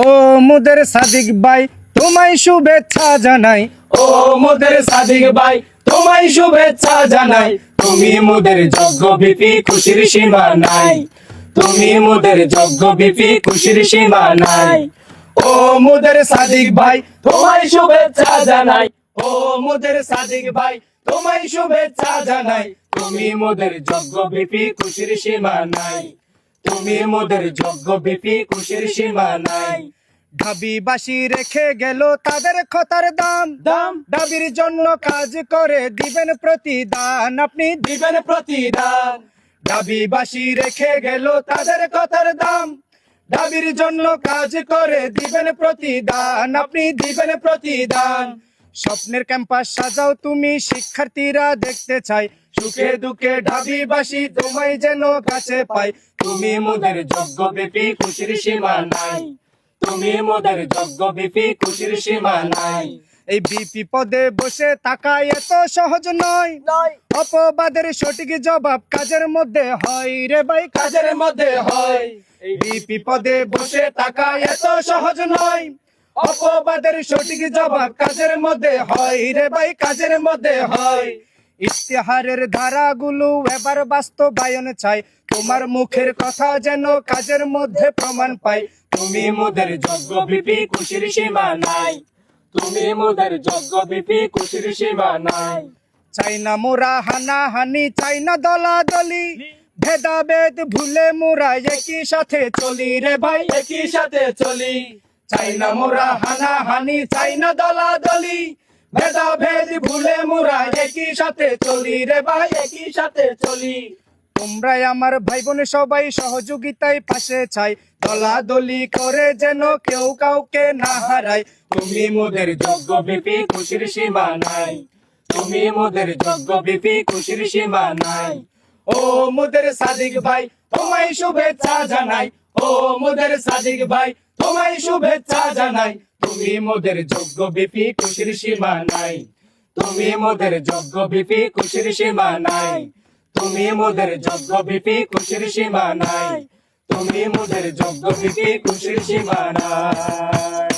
ও মোদের সাদিক ভাই, তোমায় শুভেচ্ছা জানাই। ও মোদের সাদিক ভাই, তোমায় শুভেচ্ছা জানাই। তুমি মোদের যজ্ঞ বিপি খুশির সীমা নাই। তুমি মোদের যজ্ঞ বিপি খুশির সীমা নাই। ও মোদের সাদিক ভাই, তোমায় শুভেচ্ছা জানাই। ও মোদের সাদিক ভাই, তোমায় শুভেচ্ছা জানাই। তুমি মোদের যজ্ঞ বিপি খুশির সীমা নাই। তুমি মোদের যোগ্য বিপি খুশির সীমা নাই। ঢাবিবাসী রেখে গেল তাদের খতার দাম। দাম? দাবির জন্য কাজ করে দিবেন প্রতিদান। আপনি দিবেন প্রতিদান। দাবিবাসী রেখে গেল তাদের কথার দাম। দাবির জন্য কাজ করে দিবেন প্রতিদান। আপনি দিবেন প্রতিদান। স্বপ্নের ক্যাম্পাস সাজাও তুমি শিক্ষার্থীরা দেখতে চাই। সুখে দুঃখে ঢাবিবাসী তোমায় যেন কাছে পাই। তুমি মোদের যোগ্য বিপি খুশির সীমা নাই। তুমি মোদের যোগ্য বিপি খুশির সীমা নাই। এই বিপি পদে বসে তাকায় এত সহজ নয়। অপবাদের সঠিক জবাব কাজের মধ্যে হয় রে ভাই কাজের মধ্যে হয়। এই বিপি পদে বসে তাকায় এত সহজ নয়। অপবাদের সঠিক জবাব কাজের মধ্যে হয়। রে ভাই, কাজের মধ্যে হয়। ইশতেহারের ধারাগুলো এবার বাস্তবায়ন চাই। তোমার মুখের কথা যেন কাজের মধ্যে প্রমাণ পাই। তুমি মোদের যোগ্য বিপি খুশির সীমা নাই। তুমি মোদের যোগ্য বিপি খুশির সীমা নাই। চাই না মোরা হানা হানি চাই না দলাদলি। ভেদাভেদ ভুলে মোরা একই সাথে চলি রে ভাই, একই সাথে চলি। চাই না মোরা হানা হানি চাই না দলাদলি। ভেদাভেদ ভুলে মোরা একই সাথে চলি রে ভাই, একই সাথে চলি। তোমরাই আমার ভাই বোন সবাই সহযোগিতায় পাশে চাই দলাদলি করে যেন কেউ কাউকে না হারায়। তুমি মোদের যোগ্য বিপি খুশির সীমা নাই। তুমি মোদের যোগ্য বিপি খুশির সীমা নাই। ও মুদের সাদিক ভাই, তোমায় শুভেচ্ছা জানাই। ও মোদের সাদিক ভাই, তোমায় শুভেচ্ছা জানাই। তুমি মোদের যোগ্য বিপি খুশির সীমা নাই। তুমি মোদের যোগ্য বিপি খুশির সীমা নাই। তুমি মোদের যোগ্য বিপি খুশির সীমা নাই। তুমি মোদের যোগ্য বিপি খুশির সীমা নাই।